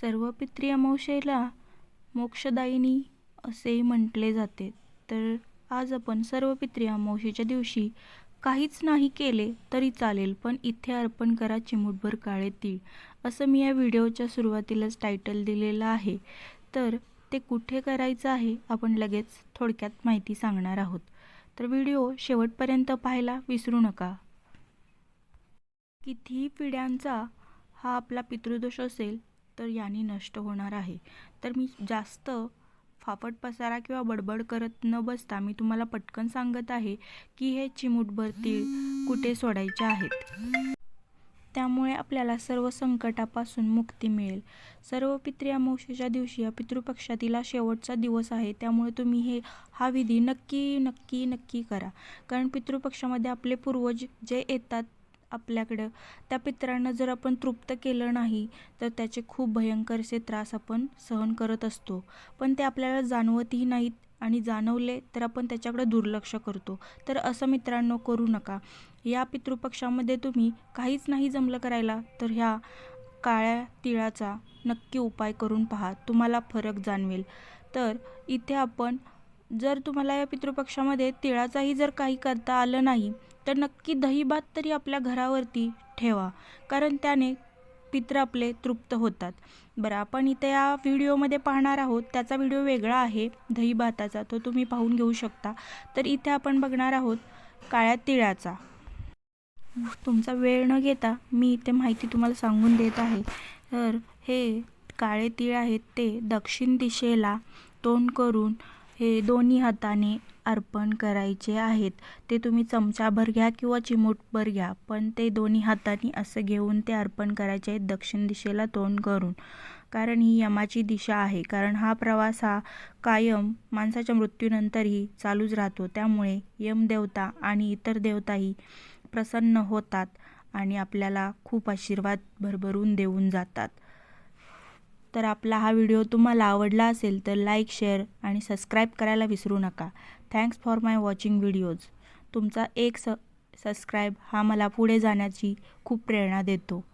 सर्व पित्री अमावस्येला मोक्षदायिनी असे म्हटले जाते. तर आज आपण सर्व पित्री अमावस्येच्या दिवशी काहीच नाही केले तरी चालेल पण इथे अर्पण करा चिमूटभर काळे तीळ. असं मी या व्हिडिओच्या सुरुवातीलाच टायटल दिलेलं आहे. तर ते कुठे करायचं आहे आपण लगेच थोडक्यात माहिती सांगणार आहोत. तर व्हिडिओ शेवटपर्यंत पाहायला विसरू नका. कितीही पिढ्यांचा हा आपला पितृदोष असेल तर याने नष्ट होणार आहे. तर मी जास्त फापट पसारा किंवा बडबड करत न बसता मी तुम्हाला पटकन सांगत आहे की हे चिमूटभर तीळ कुठे सोडायचे आहेत. त्यामुळे आपल्याला सर्व संकटापासून मुक्ती मिळेल. सर्व पितृ अमावस्येच्या दिवशी या पितृपक्षातील हा शेवटचा दिवस आहे. त्यामुळे तुम्ही हे हा विधी नक्की नक्की नक्की करा. कारण पितृपक्षामध्ये आपले पूर्वज जे येतात आपल्याकडं. त्या पित्रांना जर आपण तृप्त केलं नाही तर त्याचे खूप भयंकर असे त्रास आपण सहन करत असतो. पण ते आपल्याला जाणवतही नाहीत आणि जाणवले तर आपण त्याच्याकडे दुर्लक्ष करतो. तर असं मित्रांनो करू नका. या पितृपक्षामध्ये तुम्ही काहीच नाही जमलं करायला तर ह्या काळ्या तिळाचा नक्की उपाय करून पहा. तुम्हाला फरक जाणवेल. तर इथे आपण जर तुम्हाला या पितृपक्षामध्ये तिळाचाही जर काही करता आलं नाही तर नक्की दहीभात तरी आपल्या घरावरती ठेवा कारण त्याने पित्र आपले तृप्त होतात. बरं आपण इथे या व्हिडिओमध्ये पाहणार आहोत त्याचा व्हिडिओ वेगळा आहे दही भाताचा तो तुम्ही पाहून घेऊ शकता. तर इथे आपण बघणार आहोत काळ्या तिळाचा. तुमचा वेळ न घेता मी इथे माहिती तुम्हाला सांगून देत आहे. तर हे काळे तीळ आहेत ते दक्षिण दिशेला तोंड करून हे दोन्ही हाताने अर्पण करायचे आहेत. ते तुम्ही चमचाभर घ्या किंवा चिमूटभर घ्या पण ते दोन्ही हाताने असं घेऊन ते अर्पण करायचे आहेत दक्षिण दिशेला तोंड करून. कारण ही यमाची दिशा आहे. कारण हा प्रवास हा कायम माणसाच्या मृत्यूनंतरही चालूच राहतो. त्यामुळे यमदेवता आणि इतर देवताही प्रसन्न होतात आणि आपल्याला खूप आशीर्वाद भरभरून देऊन जातात. तर आपला हा व्हिडिओ तुम्हाला आवडला असेल तर लाईक शेअर आणि सबस्क्राईब करायला विसरू नका. Thanks for my watching videos तुमचा एक स सबस्क्राईब हा मला पुढे जाण्याची खूप प्रेरणा देतो.